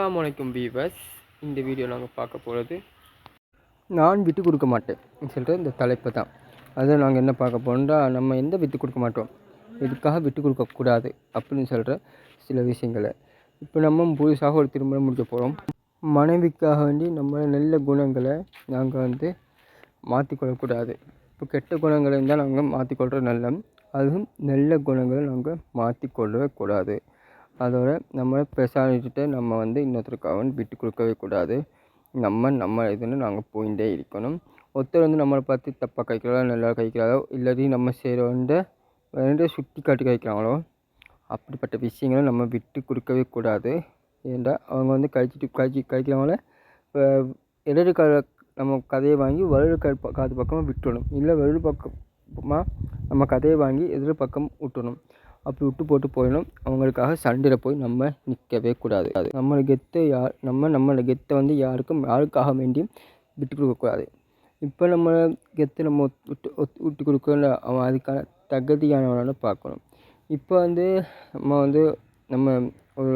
அஸ்லாம் வலைக்கும் வீவர்ஸ். இந்த வீடியோ நாங்கள் பார்க்க போகிறது நான் விட்டு கொடுக்க மாட்டேன். சொல்கிற இந்த தலைப்பு தான். அதை நாங்கள் என்ன பார்க்க போகிறோம்னா நம்ம எந்த விட்டு கொடுக்க மாட்டோம். இதுக்காக விட்டு கொடுக்கக்கூடாது அப்படின்னு சொல்கிற சில விஷயங்களை. இப்போ நம்ம புதுசாக ஒரு திருமணம் முடிக்க போகிறோம் மனைவிக்காக வேண்டி நம்ம நல்ல குணங்களை நாங்கள் வந்து மாற்றிக்கொள்ளக்கூடாது இப்போ கெட்ட குணங்களை இருந்தால் நாங்கள் மாற்றிக்கொள்கிறது நல்ல அதுவும் நல்ல குணங்களை நாங்கள் மாற்றிக்கொள்ளவே கூடாது. அதோட நம்ம பெர்சாலிட்டிகிட்ட நம்ம வந்து இன்னொருத்தருக்காக விட்டு கொடுக்கவே கூடாது. நம்ம நம்ம இதுன்னு நாங்கள் போயிட்டே இருக்கணும். ஒருத்தர் வந்து நம்மளை பார்த்து தப்பாக கழிக்கிறாரோ நல்லா கழிக்கிறாரோ இல்லாட்டி நம்ம செய்கிறவன்ட வேண்ட சுட்டி காட்டி கழிக்கிறாங்களோ அப்படிப்பட்ட விஷயங்களை நம்ம விட்டு கொடுக்கவே கூடாது. ஏன்டா அவங்க வந்து கழிச்சிட்டு கழிச்சி கழிக்கிறவங்கள இடது க நம்ம கதையை வாங்கி வலது க காது பக்கமாக விட்டுணும் இல்லை வலது பக்கமாக நம்ம கதையை வாங்கி எதிர் பக்கம் விட்டணும் அப்படி விட்டு போட்டு போயிடணும் அவங்களுக்காக சண்டையில் போய் நம்ம நிற்கவே கூடாது. அது நம்மளோட கெத்தை யார் நம்ம நம்மளோட கெத்தை வந்து யாருக்கும் யாருக்காக வேண்டியும் விட்டு கொடுக்கக்கூடாது இப்போ நம்ம கெத்தை நம்ம விட்டு விட்டு கொடுக்கல அவன் அதுக்கான தகுதியானவனான பார்க்கணும். இப்போ வந்து நம்ம வந்து நம்ம ஒரு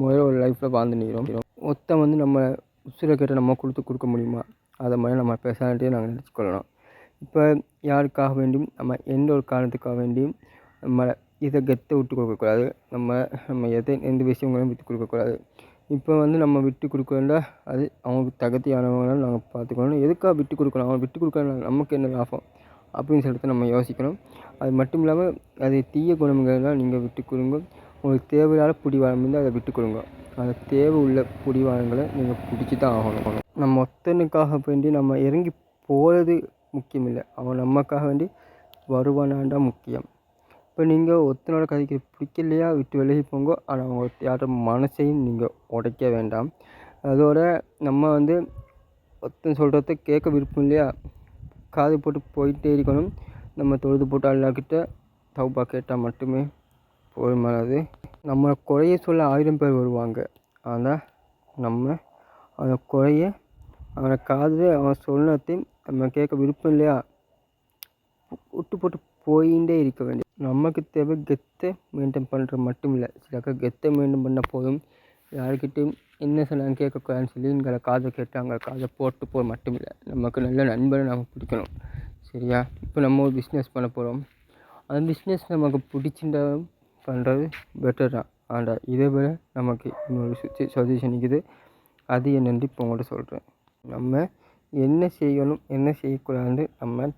முதல்ல ஒரு லைஃப்பில் வாழ்ந்து நிற்கிறோம் மொத்தம் வந்து நம்ம உசுரை கேட்ட நம்ம கொடுத்து கொடுக்க முடியுமா? அதை மாதிரி நம்ம பேசாட்டியே நாங்கள் நினச்சிக்கொள்ளணும் இப்போ யாருக்காக வேண்டியும் நம்ம எந்த ஒரு காரணத்துக்காக வேண்டியும் நம்ம இதை கெத்தை விட்டு கொடுக்கக்கூடாது. நம்ம நம்ம எதை எந்த விஷயங்களும் விட்டு கொடுக்கக்கூடாது. இப்போ வந்து நம்ம விட்டு கொடுக்கலண்டா அது அவங்களுக்கு தகுதியானவங்களால நாங்கள் பார்த்துக்கணும். எதுக்காக விட்டு கொடுக்கணும்? அவங்க விட்டு கொடுக்கறதுனால நமக்கு என்ன லாபம்? அப்படின்னு சொல்லிட்டு நம்ம யோசிக்கணும். அது மட்டும் இல்லாமல் அது தீய குணங்கள்லாம் நீங்கள் விட்டு கொடுங்க. உங்களுக்கு தேவையான பிடிவாதம் இருந்தால் அதை விட்டு கொடுங்க. அந்த தேவை உள்ள பிடிவாதங்களை நீங்கள் பிடிச்சி தான் ஆகணும். நம்ம ஒத்தனுக்காக வேண்டி நம்ம இறங்கி போகிறது முக்கியம் இல்லை அவன் நமக்காக வேண்டி வருவானாண்டா முக்கியம். இப்போ நீங்கள் ஒருத்தனோட கதைக்கு பிடிக்கலையா? விட்டு விலகி போங்க. ஆனால் அவங்க யாரோட மனசையும் நீங்கள் உடைக்க வேண்டாம். அதோட நம்ம வந்து ஒருத்தன் சொல்கிறத கேட்க விருப்பம் இல்லையா? காது போட்டு போயிட்டே இருக்கணும். நம்ம தொழுது போட்டு அல்லாக்கிட்ட தௌபா கேட்டால் மட்டுமே போதுமானது நம்ம குறைய சொல்ல ஆயிரம் பேர் வருவாங்க. ஆனால் நம்ம அந்த குறைய அவனை காது அவன் சொன்னதையும் நம்ம கேட்க விருப்பம் இல்லையா? ஒட்டு போட்டு போயிட்டே இருக்க வேண்டியது. நமக்கு தேவை கெத்தை மெயின்டைன் பண்ணுறது மட்டும் இல்லை சிலக்க கெத்தை மெயின்டைன் பண்ணால் போதும். யாருக்கிட்டையும் என்ன சொன்னாங்க கேட்கக்கூடாதுன்னு சொல்லி எங்களை காதை கேட்டு அங்கே காதை போட்டு போக மட்டும் இல்லை நமக்கு நல்ல நண்பரை நம்ம பிடிக்கணும். சரியா? இப்போ நம்ம ஒரு பிஸ்னஸ் பண்ண போகிறோம் அந்த பிஸ்னஸ் நமக்கு பிடிச்சிருந்தா பண்ணுறது பெட்டர் தான். ஆனால் இதை விட நமக்கு இன்னொரு சுச்சு சஜஷன் இருக்குது. அது என்னென்று இப்போ உங்கள்கிட்ட சொல்கிறேன் நம்ம என்ன செய்யணும் என்ன செய்யக்கூடாதுன்னு நம்ம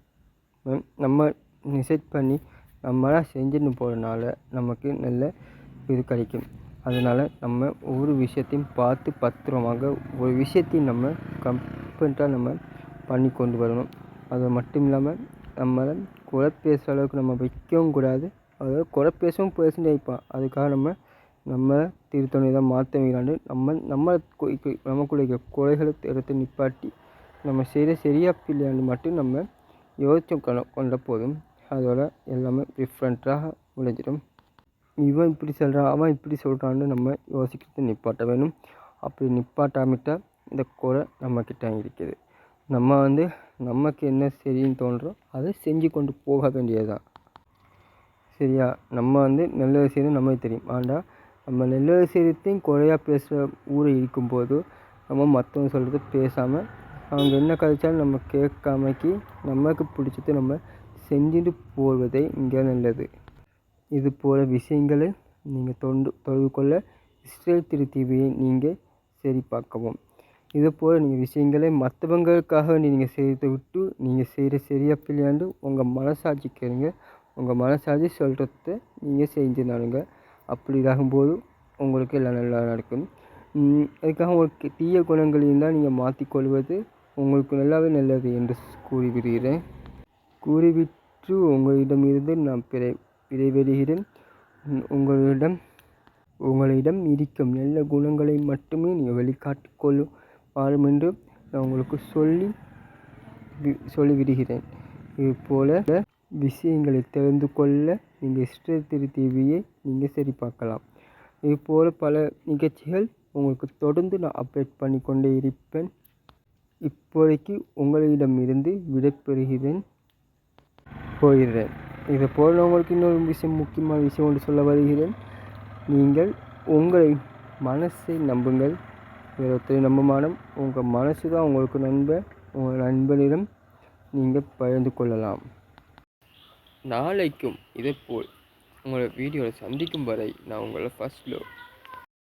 நம்ம டிசைட் பண்ணி நம்மளாக செஞ்சுன்னு போகிறனால நமக்கு நல்ல இது கிடைக்கும். அதனால் நம்ம ஒவ்வொரு விஷயத்தையும் பார்த்து பத்திரமாக ஒரு விஷயத்தையும் நம்ம கம்ப்ளீட்டாக நம்ம பண்ணி கொண்டு வரணும். அது மட்டும் இல்லாமல் நம்மளை குறை பேசுகிற அளவுக்கு நம்ம வைக்கவும் கூடாது. அதாவது குறை பேசவும் பேசிட்டு வைப்பான் அதுக்காக நம்ம நம்ம திருத்தணி தான் மாற்ற வைக்கலாண்டு நம்ம நம்ம நமக்குள்ள குறைகளை எடுத்து நிப்பாட்டி நம்ம செய்கிற சரியா பிள்ளையாண்டு மட்டும் நம்ம யோசிச்சு கொண்ட போதும். அதோட எல்லாமே டிஃப்ரெண்ட்டாக முடிஞ்சிடும். இவன் இப்படி சொல்கிறான் அவன் இப்படி சொல்கிறான்னு நம்ம யோசிக்கிறது நிப்பாட்ட வேணும். அப்படி நிப்பாட்டாமிட்டால் இந்த குறை நம்மக்கிட்ட இருக்குது. நம்ம வந்து நமக்கு என்ன சரின்னு தோன்றோ அதை செஞ்சு கொண்டு போக வேண்டியது தான் சரியா? நம்ம வந்து நல்லது செய்யணும் நமக்கு தெரியும். ஆனால் நம்ம நல்லது செய்யறதையும் குறையாக பேசுகிற ஊரை இருக்கும்போது நம்ம மற்றவங்க சொல்கிறது பேசாமல் அவங்க என்ன கதைச்சாலும் நம்ம கேட்காமக்கி நமக்கு பிடிச்சது நம்ம செஞ்சுட்டு போவதே இங்கே நல்லது. இது போல் விஷயங்களை நீங்கள் தொண்டு தொடர்பு கொள்ள இஸ்ரேல் திரு நீங்கள் சரி பார்க்கவும் இது போல் நீங்கள் விஷயங்களை மற்றவங்களுக்காக நீங்கள் செய்து விட்டு நீங்கள் செய்கிற சரியா பிள்ளையாண்டு உங்கள் மனசாட்சி கேளுங்க. உங்கள் மனசாட்சி சொல்கிறத நீங்கள் செஞ்சு அப்படி இதாகும்போது உங்களுக்கு எல்லாம் நல்லா நடக்கும். அதுக்காக உங்களுக்கு தீய குணங்கள் இருந்தால் நீங்கள் மாற்றிக்கொள்வது உங்களுக்கு நல்லாவே நல்லது என்று கூறி விடுகிறேன் கூறிவிட்டு உங்களிடமிருந்து நான் பிறை விடைபெறுகிறேன் உங்களிடம் உங்களிடம் இருக்கும் நல்ல குணங்களை மட்டுமே நீங்கள் வெளிக்காட்டிக் கொள்ளும் வாழும் என்று நான் உங்களுக்கு சொல்லி சொல்லிவிடுகிறேன். இதுபோல விஷயங்களை தெரிந்து கொள்ள நீங்கள் இஷ்ட திரு நீங்கள் சரி பார்க்கலாம் இதுபோல் பல நிகழ்ச்சிகள் உங்களுக்கு தொடர்ந்து நான் அப்டேட் பண்ணி கொண்டே இருப்பேன். இப்போதைக்கு உங்களிடமிருந்து விடைபெறுகிறேன். போகிறேன் இதை போல் உங்களுக்கு இன்னொரு விஷயம் முக்கியமான விஷயம் ஒன்று சொல்ல வருகிறேன். நீங்கள் உங்களை மனசை நம்புங்கள். வேறு ஒருத்தரை நம்ப உங்கள் மனசு தான் உங்களுக்கு நண்பன் உங்கள் நண்பனிடம் நீங்கள் பகிர்ந்து கொள்ளலாம். நாளைக்கும் இதேபோல் உங்களை வீடியோவில் சந்திக்கும் வரை நான் உங்களை ஃபஸ்ட் லோ